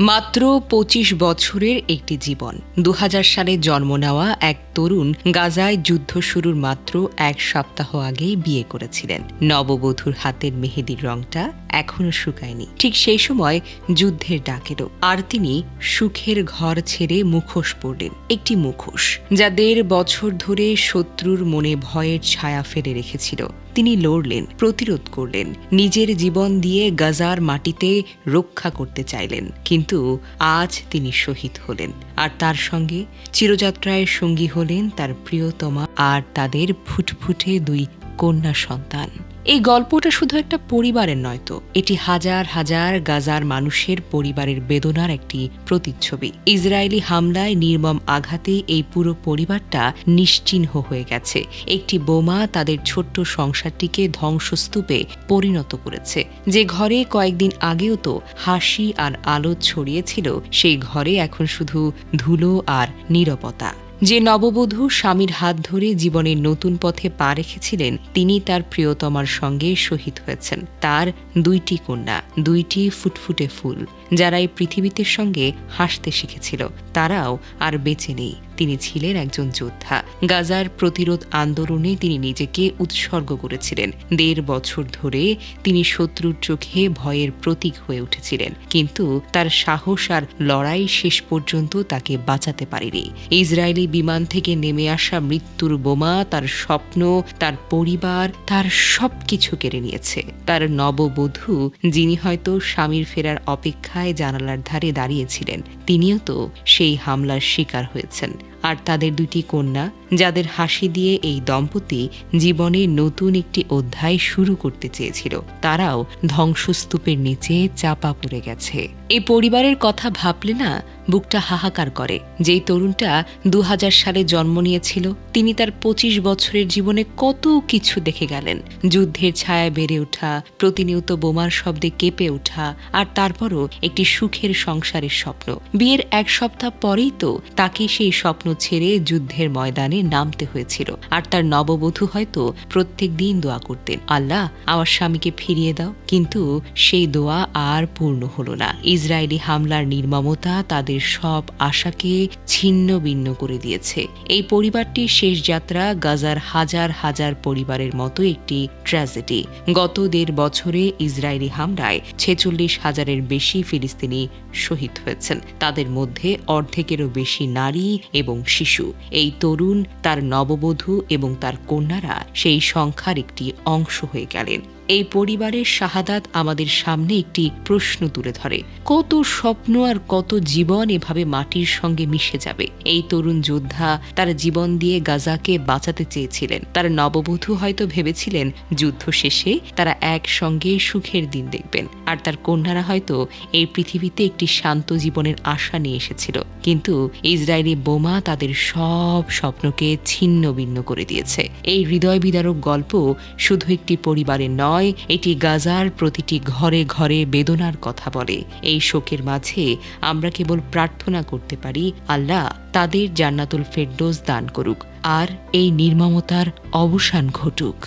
মাত্র পঁচিশ বছরের একটি জীবন। দু হাজার সালে জন্ম নেওয়া এক তরুণ গাজায় যুদ্ধ শুরুর মাত্র এক সপ্তাহ আগেই বিয়ে করেছিলেন। নববধূর হাতের মেহেদির রংটা এখনও শুকায়নি। ঠিক সেই সময় যুদ্ধের ডাকেরও আর তিনি সুখের ঘর ছেড়ে মুখোশ পড়লেন একটি মুখোশ, যা দেড় বছর ধরে শত্রুর মনে ভয়ের ছায়া ফেলে রেখেছিল। তিনি লড়লেন, প্রতিরোধ করলেন, নিজের জীবন দিয়ে গাজার মাটিতে রক্ষা করতে চাইলেন, কিন্তু আজ তিনি শহীদ হলেন, আর তার সঙ্গে চিরযাত্রায় সঙ্গী হলেন তার প্রিয়তমা আর তাদের ফুটফুটে দুই কন্যা সন্তান। এই গল্পটা শুধু একটা পরিবারের নয় তো, এটি হাজার হাজার গাজার মানুষের পরিবারের বেদনার একটি প্রতিচ্ছবি। ইসরায়েলি হামলায় নির্মম আঘাতে এই পুরো পরিবারটা নিশ্চিহ্ন হয়ে গেছে। একটি বোমা তাদের ছোট্ট সংসারটিকে ধ্বংসস্তূপে পরিণত করেছে। যে ঘরে কয়েকদিন আগেও তো হাসি আর আলো ছড়িয়েছিল, সেই ঘরে এখন শুধু ধুলো আর নীরবতা। যে নববধূ স্বামীর হাত ধরে জীবনের নতুন পথে পা রেখেছিলেন, তিনি তার প্রিয়তমার সঙ্গে শহীদ হয়েছেন। তার দুইটি কন্যা, দুইটি ফুটফুটে ফুল, যারা এই পৃথিবীতে সঙ্গে হাসতে শিখেছিল। তারাও আর বেঁচে নেই। তিনি ছিলেন একজন যোদ্ধা। গাজার প্রতিরোধ আন্দোলনে তিনি নিজেকে উৎসর্গ করেছিলেন। দেড় বছর ধরে তিনি শত্রুর চোখে ভয়ের প্রতীক হয়ে উঠেছিলেন। কিন্তু তার সাহস আর লড়াই শেষ পর্যন্ত তাকে বাঁচাতে পারেনি। ইসরায়েলি বিমান থেকে নেমে আসা মৃত্যুর বোমা, তার স্বপ্ন, তার পরিবার, তার সবকিছু কেড়ে নিয়েছে। তার নববধূ, যিনি হয়তো স্বামীর ফেরার অপেক্ষায় জানালার ধারে দাঁড়িয়েছিলেন, তিনিও তো সেই হামলার শিকার হয়েছেন। আর তাদের দুটি কন্যা, যাদের হাসি দিয়ে এই দম্পতি জীবনে নতুন একটি অধ্যায় শুরু করতে চেয়েছিল, তারাও ধ্বংসস্তূপের নিচে চাপা পড়ে গেছে। এই পরিবারের কথা ভাবলে না বুকটা হাহাকার করে। যেই তরুণটা দু হাজার সালে জন্ম নিয়েছিল, তিনি তার পঁচিশ বছরের জীবনে কত কিছু দেখে গেলেন। যুদ্ধের ছায়া বেড়ে ওঠা, প্রতিনিয়ত বোমার শব্দে কেঁপে ওঠা, আর তারপরও একটি সুখের সংসারের স্বপ্ন। বিয়ের এক সপ্তাহ পরেই তো তাকে সেই স্বপ্ন ছেড়ে যুদ্ধের ময়দানে নামতে হয়েছিল। আর তার নববধূ হয়তো প্রত্যেক দিন দোয়া করতেন, আল্লাহ, আমার স্বামীকে ফিরিয়ে দাও। কিন্তু সেই দোয়া আর পূর্ণ হল না। ইসরায়েলি হামলার নির্মমতা তাদের সব আশাকে ছিন্ন ভিন্ন করে দিয়েছে। এই পরিবারটির শেষ যাত্রা গাজার হাজার হাজার পরিবারের মতো একটি ট্র্যাজেডি। গত দেড় বছরে ইসরায়েলি হামলায় ছেচল্লিশ হাজারের বেশি ফিলিস্তিনি শহীদ হয়েছেন। তাদের মধ্যে অর্ধেকেরও বেশি নারী এবং শিশু। এই তরুণ তার নববধূ এবং তার কন্যারা সেই সংখ্যার একটি অংশ হয়ে গেলেন। এই পরিবারের শাহাদাত আমাদের সামনে একটি প্রশ্ন তুলে ধরে। কত স্বপ্ন আর কত জীবন এভাবে মাটির সঙ্গে মিশে যাবে। এই তরুণ যোদ্ধা তার জীবন দিয়ে গাজাকে বাঁচাতে চেয়েছিলেন। তার নববধূ হয়তো ভেবেছিলেন, যুদ্ধ শেষে তারা একসঙ্গে সুখের দিন দেখবেন। আর তার কন্যারা হয়তো এই পৃথিবীতে একটি শান্ত জীবনের আশা নিয়ে এসেছিল। কিন্তু ইসরায়েলি বোমা তাদের সব স্বপ্নকে ছিন্ন ভিন্ন করে দিয়েছে। এই হৃদয় বিদারক গল্প শুধু একটি পরিবারের নয় নয়, এটি গাজার প্রতিটি ঘরে ঘরে বেদনার কথা বলে। এই শোকের মাঝে আমরা কেবল প্রার্থনা করতে পারি, আল্লাহ তাদের জান্নাতুল ফেরদোস দান করুক, আর এই নির্মমতার অবসান ঘটুক।